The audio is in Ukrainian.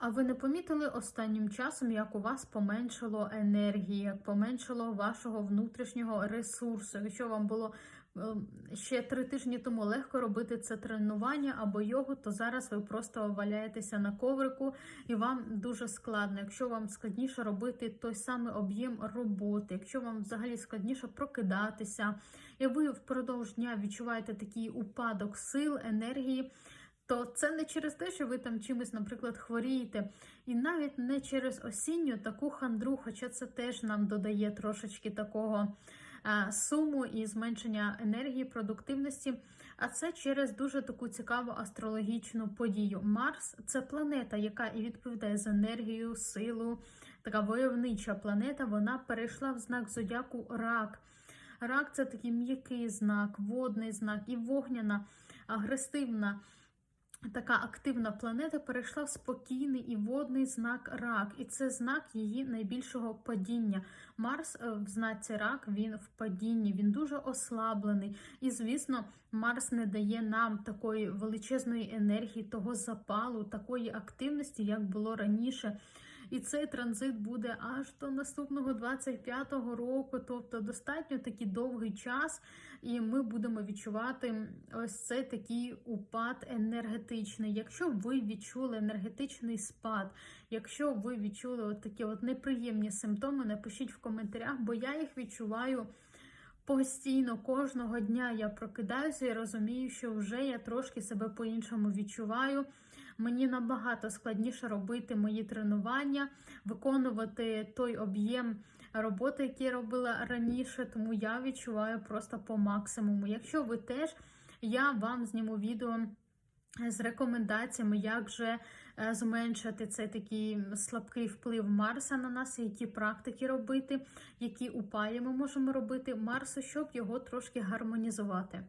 А ви не помітили останнім часом, як у вас поменшало енергії, як поменшало вашого внутрішнього ресурсу? Якщо вам було е, ще три тижні тому легко робити це тренування або йогу, то зараз ви просто валяєтеся на коврику і вам дуже складно. Якщо вам складніше робити той самий об'єм роботи, якщо вам взагалі складніше прокидатися, і ви впродовж дня відчуваєте такий упадок сил, енергії то це не через те, що ви там чимось, наприклад, хворієте, і навіть не через осінню таку хандру, хоча це теж нам додає трошечки такого е, суму і зменшення енергії, продуктивності. А це через дуже таку цікаву астрологічну подію. Марс це планета, яка і відповідає за енергію, силу, така войовнича планета. Вона перейшла в знак зодіаку рак. Рак це такий м'який знак, водний знак і вогняна, агресивна. Така активна планета перейшла в спокійний і водний знак рак, і це знак її найбільшого падіння. Марс е, в знаці рак він в падінні, він дуже ослаблений. І, звісно, Марс не дає нам такої величезної енергії, того запалу, такої активності, як було раніше. І цей транзит буде аж до наступного 25-го року, тобто достатньо такий довгий час, і ми будемо відчувати ось цей такий упад енергетичний. Якщо ви відчули енергетичний спад, якщо ви відчули от такі от неприємні симптоми, напишіть в коментарях, бо я їх відчуваю. Постійно кожного дня я прокидаюся і розумію, що вже я трошки себе по-іншому відчуваю. Мені набагато складніше робити мої тренування, виконувати той об'єм роботи, який я робила раніше, тому я відчуваю просто по максимуму. Якщо ви теж, я вам зніму відео. З рекомендаціями, як же е, зменшити цей такий слабкий вплив Марса на нас, які практики робити, які упаї ми можемо робити Марсу, щоб його трошки гармонізувати.